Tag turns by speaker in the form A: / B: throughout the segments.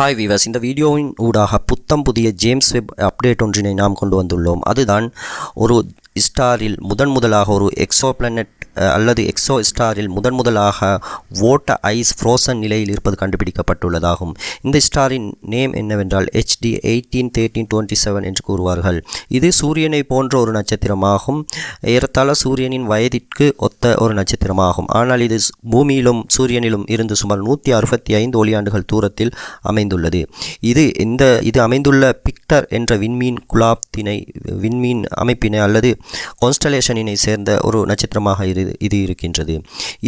A: Hi viewers இந்த வீடியோவின் ஊடாக புத்தம் புதிய ஜேம்ஸ் வெப் அப்டேட் ஒன்றினை நாம் கொண்டு வந்துள்ளோம். அதுதான் ஒரு ஸ்டாரில் முதன் முதலாக ஒரு எக்ஸோ பிளானட் அல்லது எக்ஸோ ஸ்டாரில் முதன் முதலாக ஓட்ட ஐஸ் ஃப்ரோசன் நிலையில் இருப்பது கண்டுபிடிக்கப்பட்டுள்ளதாகும். இந்த ஸ்டாரின் நேம் என்னவென்றால் HD eighteen thirteen twenty seven என்று கூறுவார்கள். இது சூரியனை போன்ற ஒரு நட்சத்திரமாகும். ஏறத்தாழ சூரியனின் வயதிற்கு ஒத்த ஒரு நட்சத்திரமாகும். ஆனால் இது பூமியிலும் சூரியனிலும் இருந்து சுமார் நூற்றி அறுபத்தி ஐந்து ஒளியாண்டுகள் தூரத்தில் அமைந்துள்ளது. இது இந்த இது அமைந்துள்ள பிக்டர் என்ற விண்மீன் குலாப்தினை விண்மீன் அமைப்பினை அல்லது கான்ஸ்டலேஷனினை சேர்ந்த ஒரு நட்சத்திரமாக இது இது இருக்கின்றது.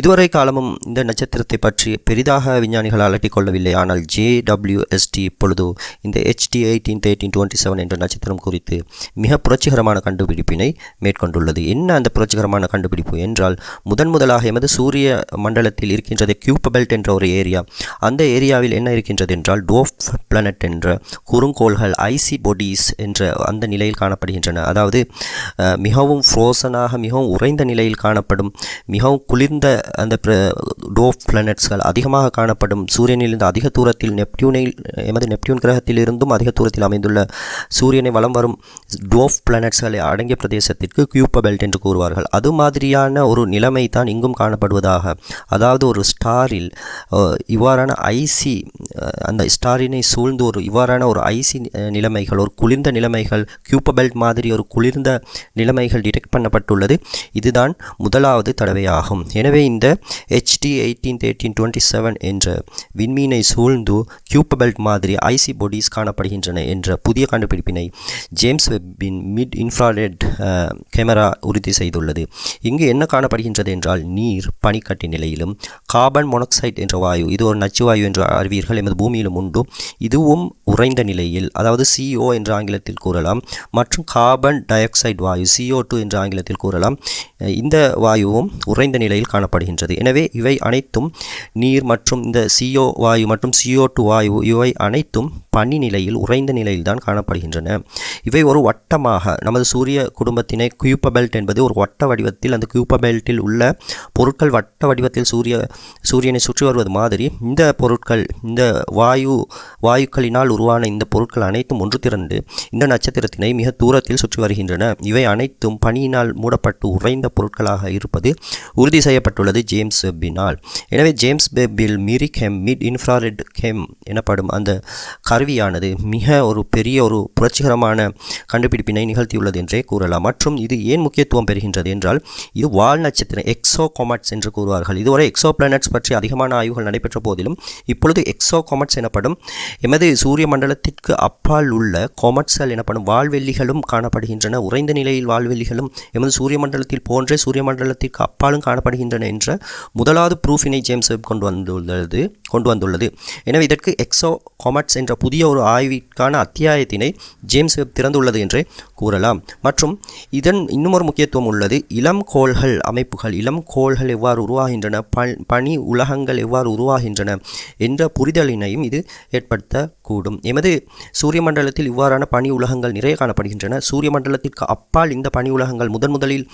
A: இதுவரை காலமும் இந்த நட்சத்திரத்தை பற்றி பெரிதாக விஞ்ஞானிகள் அலட்டிக் கொள்ளவில்லை ஆனால் ஜேடபிள்யூஎஸ்டி இப்பொழுது இந்த HD eighteen thirteen twenty seven என்ற நட்சத்திரம் குறித்து மிக புரட்சிகரமான கண்டுபிடிப்பினை மேற்கொண்டுள்ளது. என்ன அந்த புரட்சிகரமான கண்டுபிடிப்பு என்றால் முதன் முதலாக எமது சூரிய மண்டலத்தில் இருக்கின்றது கியூப் பெல்ட் என்ற ஒரு ஏரியா. அந்த ஏரியாவில் என்ன இருக்கின்றது என்றால் டோஃப் பிளானட் என்ற குறுங்கோள்கள் ஐசி பொடிஸ் என்ற அந்த நிலையில் காணப்படுகின்றன. அதாவது மிகவும் ஃப்ரோசனாக மிகவும் உறைந்த நிலையில் காணப்படும் மிகவும் குளிர்ந்த அந்த டோஃப் பிளானட்ஸ்கள் அதிகமாக காணப்படும். சூரியனிலிருந்து அதிக தூரத்தில் நெப்டியூனில் எமது நெப்டியூன் கிரகத்திலிருந்தும் அதிக தூரத்தில் அமைந்துள்ள சூரியனை வலம் வரும் டோஃப் பிளானட்ஸ்களை அடங்கிய பிரதேசத்திற்கு கியூப்ப பெல்ட் என்று கூறுவார்கள். அது மாதிரியான ஒரு நிலைமை தான் இங்கும் காணப்படுவதாக. அதாவது ஒரு ஸ்டாரில் இவ்வாறான ஐசி அந்த ஸ்டாரினை சூழ்ந்து ஒரு இவ்வாறான ஒரு ஐசி நிலைமைகள் ஒரு குளிர்ந்த நிலைமைகள் கியூப்ப பெல்ட் மாதிரி ஒரு குளிர்ந்த நிலைமைகள் டிடெக்ட் பண்ணப்பட்டுள்ளது. இதுதான் முதலாவது தடவையாகும். எனவே இந்த HD eighteen thirteen twenty seven என்ற விண்மீனை சூழ்ந்து கியூப்பபெல்ட் மாதிரி ஐசி பொடிஸ் காணப்படுகின்றன என்ற புதிய கண்டுபிடிப்பினை ஜேம்ஸ் வெப்பின் மிட் இன்ஃப்ராரெட் கேமரா உறுதி செய்துள்ளது. இங்கு என்ன காணப்படுகின்றது என்றால் நீர் பனிக்கட்டி நிலையிலும் கார்பன் மொனாக்சைடு என்ற வாயு இது ஒரு நச்சு வாயு என்று அறிவீர்கள் எமது பூமியிலும் உண்டு. இதுவும் உறைந்த நிலையில் அதாவது சிஓ என்ற ஆங்கிலத்தில் கூறலாம் மற்றும் கார்பன் டை ஆக்சைடு வாயு சிஓ டூ என்ற ஆங்கிலத்தில் கூறலாம். இந்த வாயு வாயுவும் உறைந்த நிலையில் காணப்படுகின்றது. எனவே இவை அனைத்தும் நீர் மற்றும் இந்த CO வாயு மற்றும் CO2 டூ வாயு இவை அனைத்தும் பனி நிலையில் உறைந்த நிலையில் தான் காணப்படுகின்றன. இவை ஒரு வட்டமாக நமது சூரிய குடும்பத்தினை கியூப்ப பெல்ட் என்பது ஒரு வட்ட வடிவத்தில் அந்த கியூப்ப பெல்ட்டில் உள்ள பொருட்கள் வட்ட வடிவத்தில் சூரிய சூரியனை சுற்றி வருவது மாதிரி இந்த பொருட்கள் இந்த வாயு வாயுக்களினால் உருவான இந்த பொருட்கள் அனைத்தும் ஒன்று திரண்டு இந்த நட்சத்திரத்தினை மிக தூரத்தில் சுற்றி வருகின்றன. இவை அனைத்தும் பனியினால் மூடப்பட்டு உறைந்த பொருட்களாக இருப்பது உறுதி செய்யப்பட்டுள்ளது ஜேம்ஸ் வெப்பினால். எனவே James வெப்பில் MIRI cam mid infrared cam எனப்படும் அந்த கருவியானது மிக ஒரு பெரிய ஒரு புரட்சிகரமான கண்டுபிடிப்பினை நிகழ்த்தியுள்ளது என்றே கூறலாம். மற்றும் இது ஏன் முக்கியத்துவம் பெறுகின்றது என்றால் இது வால் நட்சத்திரம் எக்ஸோ கொமட்ஸ் என்று கூறுவார்கள். இதுவரை எக்ஸோ பிளானட்ஸ் பற்றி அதிகமான ஆய்வுகள் நடைபெற்ற போதிலும் இப்பொழுது எக்ஸோ கொமட்ஸ் எனப்படும் எமது சூரிய மண்டலத்திற்கு அப்பால் உள்ள கொமட்ஸ்கள் எனப்படும் வால்வெள்ளிகளும் காணப்படுகின்றன. உறைந்த நிலையில் வால்வெள்ளிகளும் எமது சூரிய மண்டலத்தில் போன்றே சூரிய மண்டலத்திற்கு அப்பாலும் காணப்படுகின்றன என்ற முதலாவது ப்ரூஃபினை ஜேம்ஸ் வெப் கொண்டு வந்துள்ளது கொண்டு வந்துள்ளது. எனவே இதற்கு எக்ஸோ காமட்ஸ் என்ற புதிய ஒரு ஆய்விற்கான அத்தியாயத்தினை ஜேம்ஸ் வெப் திறந்துள்ளது என்றே கூறலாம். மற்றும் இதன் இன்னுமொரு முக்கியத்துவம் உள்ளது. இளம் கோள்கள் அமைப்புகள் இளம் கோள்கள் எவ்வாறு உருவாகின்றன? ப- பனி உலகங்கள் எவ்வாறு உருவாகின்றன? என்ற புரிதலினையும் இது ஏற்படுத்த கூடும். எமது சூரிய மண்டலத்தில் இவ்வாறான பனி உலகங்கள் நிறைய காணப்படுகின்றன. சூரிய மண்டலத்திற்கு அப்பால் இந்த பனி உலகங்கள் முதன் முதலில்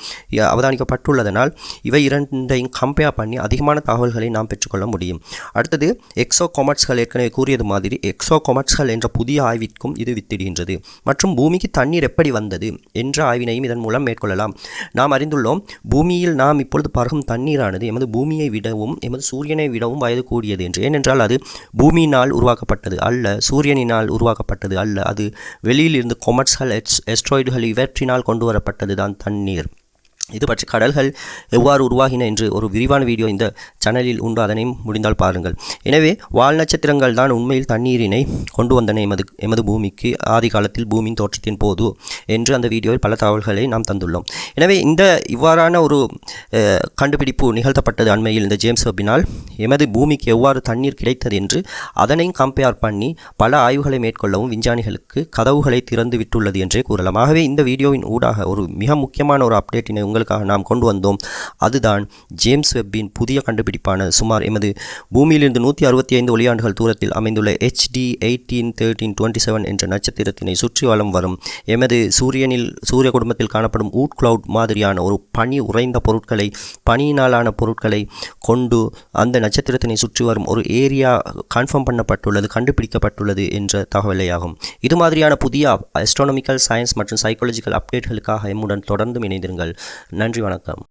A: அவதானிக்கப்பட்டுள்ளதனால் இவை இரண்டையும் கம்பேர் பண்ணி அதிகமான தகவல்களை நாம் பெற்றுக்கொள்ள முடியும். அடுத்தது எக்ஸோ கொமட்ஸ்கள் ஏற்கனவே கூறியது மாதிரி எக்ஸோ கொமட்ஸ்கள் என்ற புதிய ஆய்விற்கும் இது வித்திடுகின்றது. மற்றும் பூமிக்கு தண்ணீர் எப்படி வந்தது என்ற ஆய்வினையும் இதன் மூலம் மேற்கொள்ளலாம். நாம் அறிந்துள்ளோம் பூமியில் நாம் இப்பொழுது பருகும் தண்ணீரானது எமது பூமியை விடவும் எமது சூரியனை விடவும் வயது கூடியது என்று. ஏனென்றால் அது பூமியினால் உருவாக்கப்பட்டது அல்ல சூரியனினால் உருவாக்கப்பட்டது அல்ல. அது வெளியில் இருந்து கொமட்ஸ்கள் எஸ் எஸ்ட்ராய்டுகள் இவற்றினால் கொண்டு வரப்பட்டது தான் தண்ணீர். இது பற்றி கடல்கள் எவ்வாறு உருவாகின என்று ஒரு விரிவான வீடியோ இந்த சேனலில் உண்டு. அதனையும் முடிந்தால் பாருங்கள். எனவே வால் நட்சத்திரங்கள் தான் உண்மையில் தண்ணீரினை கொண்டு வந்தன. எமது எமது பூமிக்கு ஆதி காலத்தில் பூமியின் தோற்றத்தின் போது என்று அந்த வீடியோவில் பல தகவல்களை நாம் தந்துள்ளோம். எனவே இந்த இவ்வாறான ஒரு கண்டுபிடிப்பு நிகழ்த்தப்பட்டது அண்மையில் இந்த ஜேம்ஸ் வெப்பினால் எமது பூமிக்கு எவ்வாறு தண்ணீர் கிடைத்தது என்று அதனையும் கம்பேர் பண்ணி பல ஆய்வுகளை மேற்கொள்ளவும் விஞ்ஞானிகளுக்கு கதவுகளை திறந்து விட்டுள்ளது என்றே கூறலாம். ஆகவே இந்த வீடியோவின் ஊடாக ஒரு மிக முக்கியமான ஒரு அப்டேட்டினை உங்களுக்காக நாம் கொண்டு வந்தோம். அதுதான் ஜேம்ஸ் வெப்பின் புதிய கண்டுபிடிப்பான சுமார் எமது பூமியிலிருந்து நூற்றி அறுபத்தி ஐந்து ஒளியாண்டுகள் தூரத்தில் அமைந்துள்ள HD eighteen thirteen twenty seven என்ற நட்சத்திரத்தினை சுற்றி வளம் வரும். எமது சூரியனில் சூரிய குடும்பத்தில் காணப்படும் ஊட் கிளவுட் மாதிரியான ஒரு பனி உறைந்த பொருட்களை பனியினாலான பொருட்களை கொண்டு அந்த நட்சத்திரத்தினை சுற்றி வரும் ஒரு ஏரியா கன்ஃபார்ம் பண்ணப்பட்டுள்ளது கண்டுபிடிக்கப்பட்டுள்ளது என்ற தகவலையாகும். இது மாதிரியான புதிய அஸ்ட்ரானமிக்கல் சயின்ஸ் மற்றும் சைக்காலஜிக்கல் அப்டேட்களுக்காக எம்முடன் தொடர்ந்து இணைந்திருங்கள். நன்றி வணக்கம்.